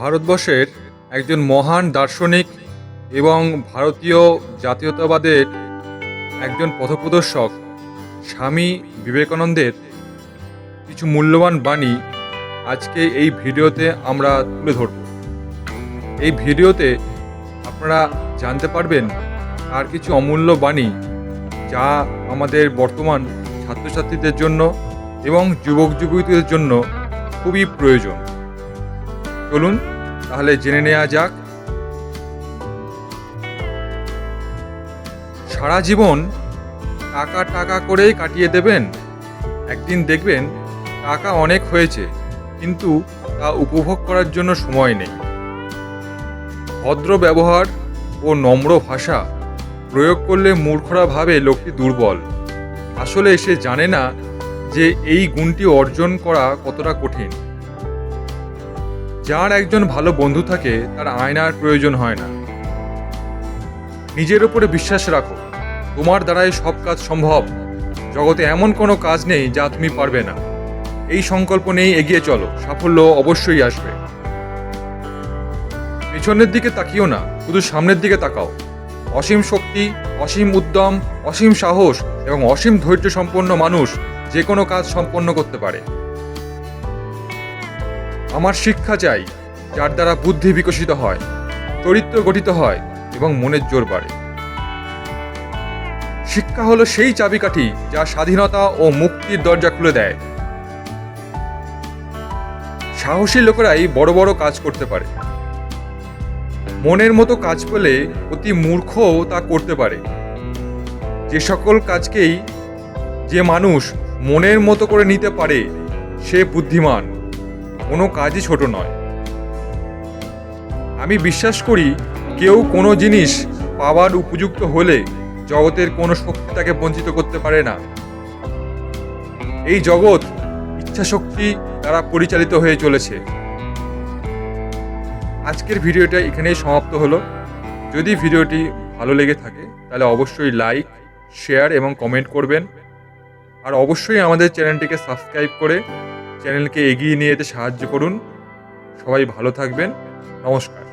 ভারতবর্ষের একজন মহান দার্শনিক এবং ভারতীয় জাতীয়তাবাদের একজন পথপ্রদর্শক স্বামী বিবেকানন্দের কিছু মূল্যবান বাণী আজকে এই ভিডিওতে আমরা তুলে ধরব। এই ভিডিওতে আপনারা জানতে পারবেন তার কিছু অমূল্য বাণী যা আমাদের বর্তমান ছাত্রছাত্রীদের জন্য এবং যুবক যুবতীদের জন্য খুবই প্রয়োজন। চলুন তাহলে জেনে নেওয়া যাক। সারা জীবন টাকা টাকা করেই কাটিয়ে দেবেন? একদিন দেখবেন টাকা অনেক হয়েছে, কিন্তু তা উপভোগ করার জন্য সময় নেই। ভদ্র ব্যবহার ও নম্র ভাষা প্রয়োগ করলে মূর্খরা ভাবে লোকটি দুর্বল। আসলে সে জানে না যে এই গুণটি অর্জন করা কতটা কঠিন। যার একজন ভালো বন্ধু থাকে, তার আয়নার প্রয়োজন হয় না। নিজের উপরে বিশ্বাস রাখো, তোমার দ্বারাই সব কাজ সম্ভব। জগতে এমন কোনো কাজ নেই যা তুমি পারবে না। এই সংকল্প নিয়েই এগিয়ে চলো, সাফল্য অবশ্যই আসবে। পেছনের দিকে তাকিও না, শুধু সামনের দিকে তাকাও। অসীম শক্তি, অসীম উদ্যম, অসীম সাহস এবং অসীম ধৈর্য সম্পন্ন মানুষ যে কোনো কাজ সম্পন্ন করতে পারে। আমার শিক্ষা চাই, যার দ্বারা বুদ্ধি বিকশিত হয়, চরিত্র গঠিত হয় এবং মনের জোর বাড়ে। শিক্ষা হলো সেই চাবিকাঠি যা স্বাধীনতা ও মুক্তির দরজা খুলে দেয়। সাহসী লোকেরাই বড় বড় কাজ করতে পারে। মনের মতো কাজ পেলে অতি মূর্খও তা করতে পারে। যে সকল কাজকেই যে মানুষ মনের মতো করে নিতে পারে, সে বুদ্ধিমান। কোনো কাজই ছোট নয়। আমি বিশ্বাস করি, কেউ কোনো জিনিস পাওয়ার উপযুক্ত হলে জগতের কোনো শক্তি তাকে বঞ্চিত করতে পারে না। এই জগৎ ইচ্ছাশক্তি দ্বারা পরিচালিত হয়ে চলেছে। আজকের ভিডিওটা এখানেই সমাপ্ত হলো। যদি ভিডিওটি ভালো লেগে থাকে, তাহলে অবশ্যই লাইক, শেয়ার এবং কমেন্ট করবেন। আর অবশ্যই আমাদের চ্যানেলটিকে সাবস্ক্রাইব করে চ্যানেলকে এগিয়ে নিয়ে যেতে সাহায্য করুন। সবাই ভালো থাকবেন। নমস্কার।